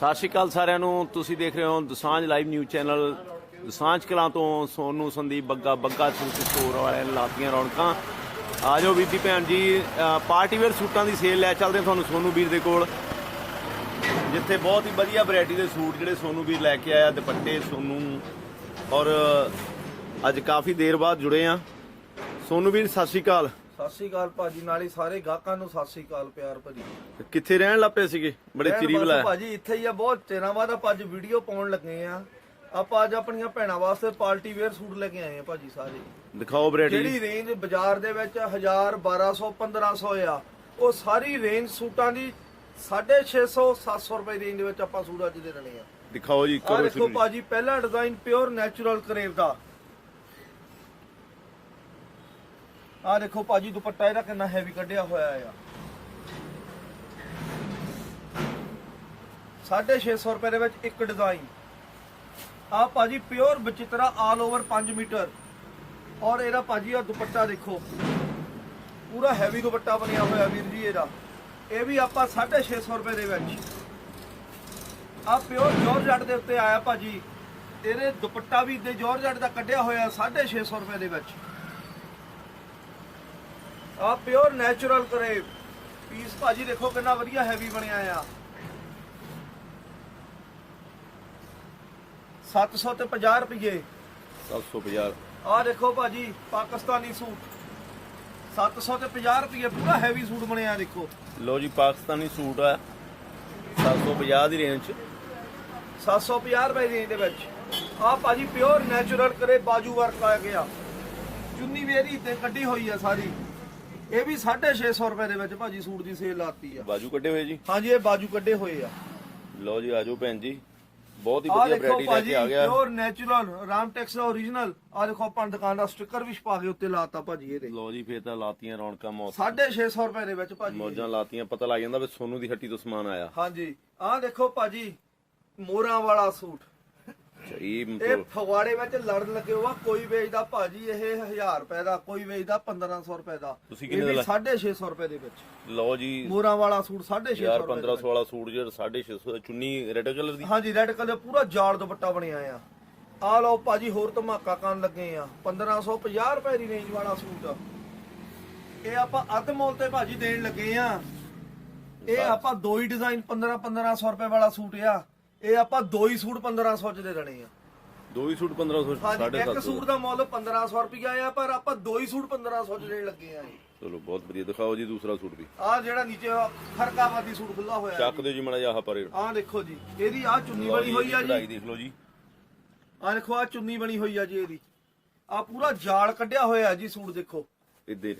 ਸਤਿ ਸ਼੍ਰੀ ਅਕਾਲ ਸਾਰਿਆਂ ਨੂੰ। ਤੁਸੀਂ ਦੇਖ ਰਹੇ ਹੋ Dosanjh live news channel. Dosanjh Kalan ਤੋਂ ਸੋਨੂ ਸੰਦੀਪ ਬੱਗਾ ਬੱਗਾ ਸੂਟ ਸਟੋਰ ਵਾਲਿਆਂ ਨੇ ਲਾਤੀਆਂ ਰੌਣਕਾਂ। ਆਜੋ ਬੀਬੀ ਭੈਣ ਜੀ ਅ, ਪਾਰਟੀ ਵੇਅਰ ਸੂਟਾਂ ਦੀ ਸੇਲ ਲੈ ਚੱਲਦੇ ਤੁਹਾਨੂੰ ਸੋਨੂ ਵੀਰ ਦੇ ਕੋਲ। ਜਿੱਥੇ ਬਹੁਤ ਹੀ ਵਧੀਆ ਵੈਰਾਈਟੀ ਦੇ ਸੂਟ ਜਿਹੜੇ ਸੋਨੂ ਵੀਰ ਲੈ ਕੇ ਆਇਆ ਦੁਪੱਟੇ ਸੋਨੂ। ਔਰ ਅੱਜ ਕਾਫੀ ਦੇਰ ਬਾਅਦ ਜੁੜੇ ਆ ਸੋਨੂ ਵੀਰ ਸਤਿ ਸ਼੍ਰੀ ਅਕਾਲ। ਸਤਿ ਸ਼੍ਰੀ ਅਕਾਲ ਭਾਜੀ ਨਾਲ ਹੀ ਸਾਰੇ ਗਾਹਕਾਂ ਨੂੰ ਸਤਿ ਸ਼੍ਰੀ ਅਕਾਲ ਪਿਆਰ ਭਰੀ। ਕਿੱਥੇ ਰਹਿਣ ਲੱਪੇ ਸੀਗੇ? ਬੜੇ ਰਹਿਣ ਚਿਰੀ ਬਸ ਬੁਲਾਇਆ ਭਾਜੀ ਇੱਥੇ ਹੀ ਆ ਬਹੁਤ ਚਿਰਾਂ ਬਾਅਦ ਆਪਾਂ ਅੱਜ ਵੀਡੀਓ ਪਾਉਣ ਲੱਗੇ ਆ। ਆਪਾਂ ਅੱਜ ਆਪਣੀਆਂ ਭੈਣਾਂ ਵਾਸਤੇ ਪਾਰਟੀ ਵੇਅਰ ਸੂਟ ਲੈ ਕੇ ਆਏ ਆ ਭਾਜੀ ਸਾਰੇ। ਦਿਖਾਓ ਵੈਰਾਈਟੀ ਜਿਹੜੀ ਰੇਂਜ ਬਾਜ਼ਾਰ ਦੇ ਵਿੱਚ 1000 1200 1500 ਆ ਉਹ ਸਾਰੀ ਰੇਂਜ ਸੂਟਾਂ ਦੀ 650 700 ਰੁਪਏ ਦੀ ਰੇਂਜ ਦੇ ਵਿੱਚ ਆਪਾਂ ਸੂਟ ਅੱਜ ਦੇ ਰਹੇ ਆ। ਦਿਖਾਓ ਜੀ ਆ ਕਰੋ ਦੇਖੋ ਸ਼ੁਰੂ ਭਾਜੀ ਪਹਿਲਾ ਡਿਜ਼ਾਈਨ ਪਿਓਰ ਨੈਚੁਰਲ ਕਰੇਵ ਦਾ। ਆ ਦੇਖੋ ਭਾਜੀ, ਦੁਪੱਟਾ ਇਹਦਾ ਕਿੰਨਾ ਹੈਵੀ ਕੱਢਿਆ ਹੋਇਆ ਆ। 650 ਰੁਪਏ ਦੇ ਵਿੱਚ ਇੱਕ ਡਿਜ਼ਾਈਨ ਆ ਭਾਜੀ ਪਿਓਰ ਬਚਿਤਰਾ ਆਲ ਓਵਰ 5 ਮੀਟਰ। ਔਰ ਇਹਦਾ ਭਾਜੀ ਆ ਦੁਪੱਟਾ ਦੇਖੋ। ਪੂਰਾ ਹੈਵੀ ਦੁਪੱਟਾ ਬਣਿਆ ਹੋਇਆ ਵੀਰ ਜੀ ਇਹਦਾ। ਇਹ ਵੀ ਆਪਾਂ 650 ਰੁਪਏ ਦੇ ਵਿੱਚ। ਆ ਪਿਓਰ ਜੋਰਜੱਟ ਦੇ ਉੱਤੇ ਆਇਆ ਭਾਜੀ। ਇਹਦੇ ਦੁਪੱਟਾ ਵੀ ਦੇ ਜੋਰਜੱਟ ਦਾ ਕੱਢਿਆ ਹੋਇਆ 650 ਰੁਪਏ ਦੇ ਵਿੱਚ। ਆ ਪਿਓਰ ਨੈਚੁਰਲ ਕਰੇ। ਪੀਸ ਭਾਜੀ ਦੇਖੋ ਕਿੰਨਾ ਵਧੀਆ ਹੈਵੀ ਬਣਿਆ ਆ। 700 ਤੇ 50 ਰੁਪਏ 750 ਆ ਦੇਖੋ ਭਾਜੀ ਪਾਕਿਸਤਾਨੀ ਸੂਟ। 700 ਤੇ 50 ਰੁਪਏ ਪੂਰਾ ਹੈਵੀ ਸੂਟ ਬਣਿਆ ਦੇਖੋ। ਲੋ ਜੀ ਪਾਕਿਸਤਾਨੀ ਸੂਟ ਆ। 750 ਦੀ ਰੇਂਜ ਚ 750 ਰੁਪਏ ਦੀ ਰੇਂਜ ਦੇ ਵਿੱਚ। ਆ ਭਾਜੀ ਪਿਓਰ ਨੈਚੁਰਲ ਕਰੇ ਬਾਜੂ ਵਰਕ ਆ ਗਿਆ। ਚੁੰਨੀ ਵੇਰੀ ਤੇ ਕੱਢੀ ਹੋਈ ਆ ਸਾਰੀ। ਇਹ ਵੀ 650 ਰੁਪਏ ਦੇ ਵਿੱਚ ਭਾਜੀ ਸੂਟ ਦੀ ਸੇਲ ਲਾਤੀ ਆ। ਬਾਜੂ ਕੱਢੇ ਹੋਏ ਜੀ? ਹਾਂਜੀ ਇਹ ਬਾਜੂ ਕੱਢੇ ਹੋਏ ਆ। ਲੋ ਜੀ ਆਜੋ ਭੈਣ ਜੀ। ਬਹੁਤ ਹੀ ਵਧੀਆ ਵੈਰਾਈਟੀ ਲੈ ਕੇ ਆ ਗਿਆ। ਪਿਓਰ ਨੈਚੁਰਲ ਰਾਮਟੈਕਸ ਦਾ origignal ਆ ਦੇਖੋ ਆਪਾਂ ਦੁਕਾਨ ਦਾ ਸਟicker ਵੀ ਛਪਾ ਕੇ ਉੱਤੇ ਲਾਤਾ ਭਾਜੀ ਇਹਦੇ। ਲੋ ਜੀ ਫੇਰ ਤਾਂ ਲਾਤੀਆਂ ਰੌਣਕਾਂ ਮੌਤ। 650 ਰੁਪਏ ਦੇ ਵਿੱਚ ਭਾਜੀ। ਮੌਜਾਂ ਲਾਤੀਆਂ ਪਤਾ ਲੱਗ ਜਾਂਦਾ ਵੀ ਸੋਨੂ ਦੀ ਹੱਟੀ ਤੋਂ ਸਮਾਨ ਆਇਆ। ਹਾਂਜੀ ਆ ਦੇਖੋ ਭਾਜੀ ਮੋਰਾਂ ਵਾਲਾ ਸੂਟ। ਅੱਛਾ, ਇਹ ਇਹ ਮਤਲਬ ਫਗਵਾੜੇ ਵਿੱਚ ਲੜਨ ਲੱਗੇ ਹੋਆ ਕੋਈ ਵੇਚਦਾ ਭਾਜੀ ਇਹ 1000 ਰੁਪਏ ਦਾ ਕੋਈ ਵੇਚਦਾ 1500 ਰੁਪਏ ਦਾ। ਤੁਸੀਂ ਕਿੰਨੇ ਵੀ ਦਾ 650 ਰੁਪਏ ਦੇ ਵਿੱਚ। ਲੋ ਜੀ। ਮੋਰਾਂ ਵਾਲਾ ਸੂਟ 650 ਯਾਰ ਰੁਪਏ 1500 ਵਾਲਾ ਸੂਟ ਜਿਹੜਾ 650 ਚੁੰਨੀ ਰੈੱਡ ਕਲਰ ਦੀ? ਹਾਂਜੀ ਰੈੱਡ ਕਲਰ ਪੂਰਾ ਜਾਲ ਦੁਪੱਟਾ ਬਣਿਆ ਆ। ਆ ਲਓ ਭਾਜੀ ਹੋਰ ਧਮਾਕਾ ਕਰਨ ਲੱਗੇ ਆ। 1550 ਰੁਪਏ ਦੀ ਰੇਂਜ ਵਾਲਾ ਸੂਟ। ਇਹ ਆਪਾਂ ਅੱਧ ਮੁੱਲ ਤੇ ਭਾਜੀ ਦੇਣ ਲੱਗੇ ਆ। ਇਹ ਆਪਾਂ ਦੋ ਹੀ ਡਿਜ਼ਾਈਨ 15 1500 ਰੁਪਏ ਵਾਲਾ ਸੂਟ ਆ। ਇਹ ਆਪਾਂ ਦੋ ਹੀ ਸੂਟ 1500 ਚ ਦੇ ਦੇਣੇ ਆ। ਦੋ ਹੀ ਸੂਟ 1500 ਹਾਂਜੀ ਇੱਕ 750 ਸੂਟ ਦਾ ਮੁੱਲ 1500 ਰੁਪਇਆ ਆ ਪਰ ਆਪਾਂ ਦੋ ਹੀ ਸੂਟ 1500 ਚ ਦੇਣ ਲੱਗੇ ਆ ਚਲੋ ਬਹੁਤ ਵਧੀਆ। ਦਿਖਾਓ ਜੀ ਦੂਸਰਾ ਸੂਟ ਵੀ। ਆ ਜਿਹੜਾ ਨੀਚੇ ਖਰਕਾਵਾਦੀ ਸੂਟ ਖੁੱਲਾ ਹੋਇਆ ਚੱਕ ਦਿਓ ਜੀ ਮੜਾ ਜਾ ਆਹ ਪਰੇ ਆ ਦੇਖੋ ਜੀ ਇਹਦੀ ਆ ਚੁੰਨੀ ਬਣੀ ਹੋਈ ਆ ਜੀ। ਦੇਖ ਲਓ ਜੀ। ਆ ਦੇਖੋ ਆ ਚੁੰਨੀ ਬਣੀ ਹੋਈ ਆ ਜੀ ਇਹਦੀ। ਆ ਪੂਰਾ ਜਾਲ ਕੱਢਿਆ ਹੋਇਆ ਜੀ ਸੂਟ ਦੇਖੋ। ਇੱਧਰ